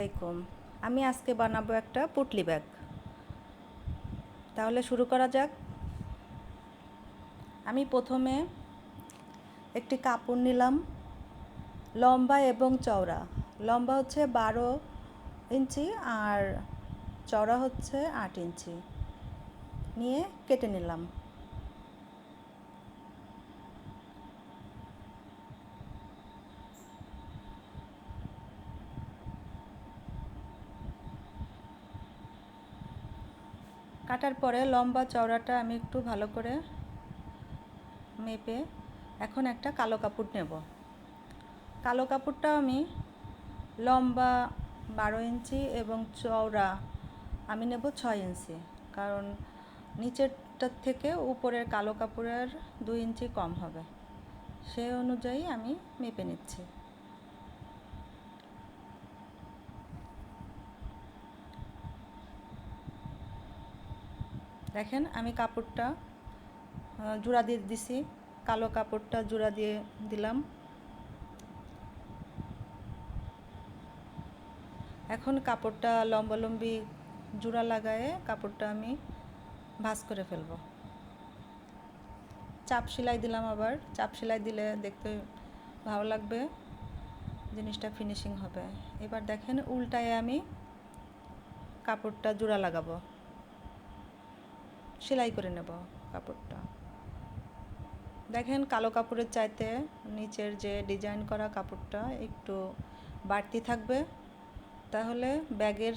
আলাইকুম। আমি আজকে বানাবো একটা পুটলি ব্যাগ। তাহলে শুরু করা যাক। আমি প্রথমে একটি কাপড় নিলাম, লম্বা এবং চওড়া। লম্বা হচ্ছে বারো ইঞ্চি আর চওড়া হচ্ছে আট ইঞ্চি। নিয়ে কেটে নিলাম। কাটার পরে লম্বা চওড়াটা আমি একটু ভালো করে মেপে এখন একটা কালো কাপড় নেব। কালো কাপড়টাও আমি লম্বা বারো ইঞ্চি এবং চওড়া আমি নেব ছয় ইঞ্চি। কারণ নিচেরটার থেকে উপরের কালো কাপড়ের দুই ইঞ্চি কম হবে। সেই অনুযায়ী আমি মেপে নিচ্ছি। দেখেন আমি কাপড়টা জোড়া দিয়ে দিছি, কালো কাপড়টা জোড়া দিয়ে দিলাম। এখন কাপড়টা লম্বালম্বি জোড়া লাগায়ে কাপড়টা আমি ভাঁজ করে ফেলব। চাপ সেলাই দিলাম আবার, চাপ সেলাই দিলে দেখতে ভালো লাগবে, জিনিসটা ফিনিশিং হবে। এবার দেখেন উল্টায় আমি কাপড়টা জোড়া লাগাবো। সেলাই করে নেব কাপড়টা। দেখেন কালো কাপড়ের চাইতে নিচের যে ডিজাইন করা কাপড়টা একটু বাড়তি থাকবে। তাহলে ব্যাগের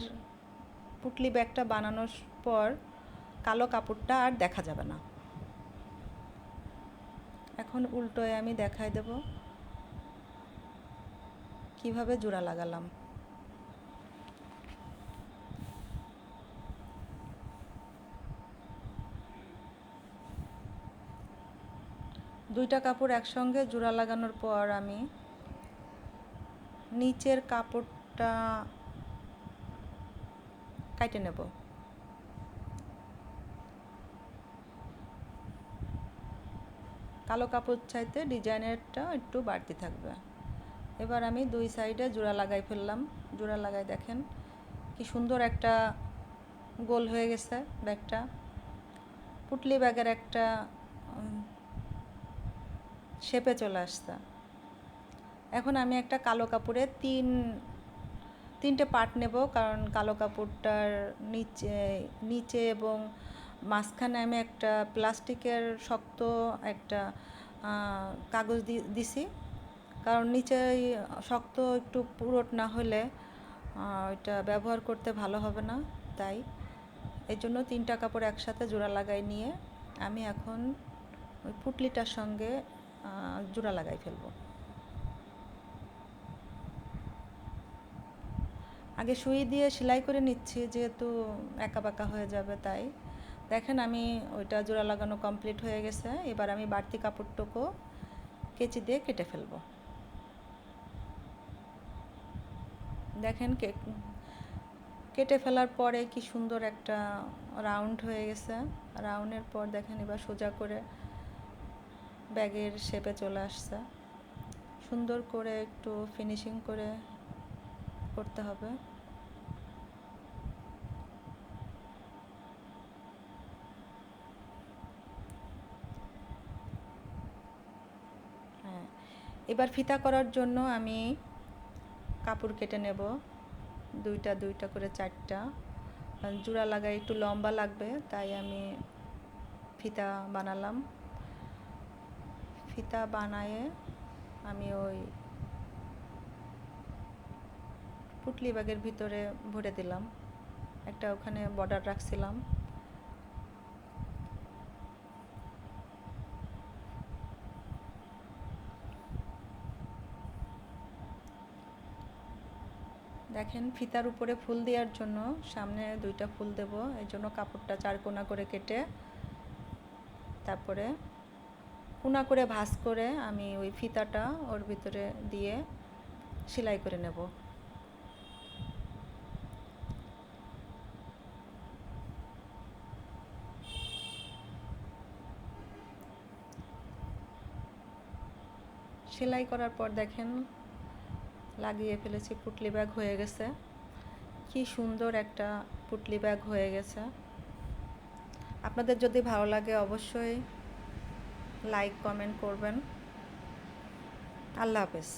পুটলি ব্যাগটা বানানোর পর কালো কাপড়টা আর দেখা যাবে না। এখন উল্টোয় আমি দেখাই দেব। কীভাবে জোড়া লাগালাম। দুইটা কাপড় একসঙ্গে জোড়া লাগানোর পর আমি নিচের কাপড়টা কাটে নেব। কালো কাপড় চাইতে ডিজাইনেরটা একটু বাড়তি থাকবে। এবার আমি দুই সাইডে জোড়া লাগাই ফেললাম। জোড়া লাগাই দেখেন কি সুন্দর একটা গোল হয়ে গেছে ব্যাগটা। পুটলি ব্যাগের একটা শেপে চলে আসছে এখন আমি একটা কালো কাপড়ে তিন, তিনটে পার্ট নেব, কারণ কালো কাপড়টার নিচে নিচে এবং মাঝখানে আমি একটা প্লাস্টিকের শক্ত একটা কাগজ দিছি। কারণ নিচে শক্ত একটু পুরোট না হলে ওইটা ব্যবহার করতে ভালো হবে না, তাই। এই জন্য তিনটা কাপড় একসাথে জোড়া লাগাই নিয়ে আমি এখন ওই পুটলিটার সঙ্গে জোড়া লাগাই ফেলব। আগে সুই দিয়ে সেলাই করে নিচ্ছি, যেহেতু একা বাঁকা হয়ে যাবে তাই। দেখেন আমি ওইটা জোড়া লাগানো কমপ্লিট হয়ে গেছে, এবার আমি বাড়তি কাপড়টুকু কেচি দিয়ে কেটে ফেলব। দেখেন কেটে ফেলার পরে কি সুন্দর একটা রাউন্ড হয়ে গেছে। রাউন্ডের পর দেখেন এবার সোজা করে ব্যাগের শেপে চলে আসছে। সুন্দর করে একটু ফিনিশিং করে করতে হবে। হ্যাঁ এবার ফিতা করার জন্য আমি কাপড় কেটে নেব। দুইটা দুইটা করে চারটা। জোড়া লাগাই একটু লম্বা লাগবে, তাই আমি ফিতা বানালাম। ফিতা বানায়ে আমি ওই পুটলি ব্যাগের ভিতরে ভরে দিলাম। একটা ওখানে বর্ডার রাখছিলাম। দেখেন ফিতার উপরে ফুল দেওয়ার জন্য সামনে দুইটা ফুল দেব। এই জন্য কাপড়টা চার কোনা করে কেটে তারপরে কোনা করে ভাঁজ করে আমি ওই ফিতাটা ওর ভিতরে দিয়ে সেলাই করে নেব। সেলাই করার পর দেখেন লাগিয়ে ফেলেছি পুটলি ব্যাগ হয়ে গেছে। কি সুন্দর একটা পুটলি ব্যাগ হয়ে গেছে। আপনাদের যদি ভালো লাগে অবশ্যই লাইক কমেন্ট করবেন। আল্লাহ হাফেজ।